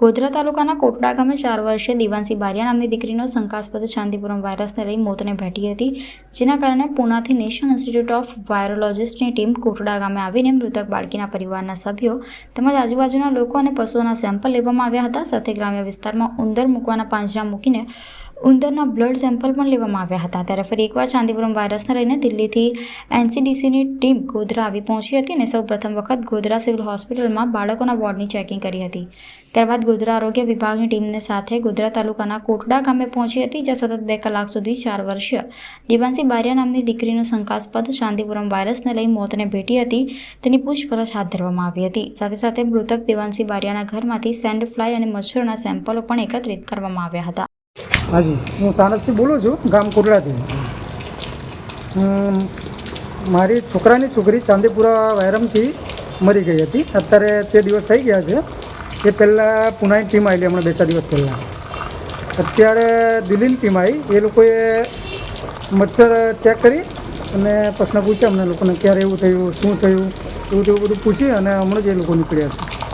ગોધરા તાલુકાના કોટડા ગામે ચાર વર્ષે દિવાંશી બારિયા નામની દીકરીનો શંકાસ્પદ શાંતિપુરમ વાયરસને લઈ મોતને ભેટી હતી, જેના કારણે પુનાથી નેશનલ ઇન્સ્ટિટ્યૂટ ઓફ વાયરોલોજિસ્ટની ટીમ કોટડા ગામે આવીને મૃતક બાળકીના પરિવારના સભ્યો તેમજ આજુબાજુના લોકો અને પશુઓના સેમ્પલ લેવામાં આવ્યા હતા. સાથે ગ્રામ્ય વિસ્તારમાં ઉંદર મૂકવાના પાંજરા મૂકીને ઉંદરના બ્લડ સેમ્પલ પણ લેવામાં આવ્યા હતા. ત્યારે ફરી એકવાર ચાંદીપુરમ વાયરસને લઈને દિલ્હીથી એનસીડીસીની ટીમ ગોધરા આવી પહોંચી હતી અને સૌ પ્રથમ વખત ગોધરા સિવિલ હોસ્પિટલમાં બાળકોના વોર્ડની ચેકિંગ કરી હતી. ત્યારબાદ ગોધરા આરોગ્ય વિભાગની ટીમને સાથે ગોધરા તાલુકાના કોટડા ગામે પહોંચી હતી, જ્યાં સતત બે કલાક સુધી ચાર વર્ષીય દિવાંશી બારિયા નામની દીકરીનું શંકાસ્પદ શાંતિપુરમ વાયરસને લઈ મોતને ભેટી હતી. તેની પૂછપરછ હાથ ધરવામાં આવી હતી. સાથે સાથે મૃતક દેવાંશી બારિયાના ઘરમાંથી સેન્ડ ફ્લાય અને મચ્છરોના સેમ્પલો પણ એકત્રિત કરવામાં આવ્યા હતા. હાજી. હું સાનદસિંહ બોલું છું, ગામ કોટડાથી મારી છોકરાની છોકરી ચાંદીપુરા વાયરમથી મરી ગઈ હતી. અત્યારે તે દિવસ થઈ ગયા છે. એ પહેલાં પુનાની ટીમ આવેલી હમણાં બે ચાર દિવસ પહેલાં. અત્યારે દિલ્હીની ટીમ આવી. એ લોકોએ મચ્છર ચેક કરી અને પ્રશ્ન પૂછ્યા અમને લોકોને ક્યારે એવું થયું, શું થયું, એવું તેવું બધું પૂછી અને હમણાં જ એ લોકો નીકળ્યા છે.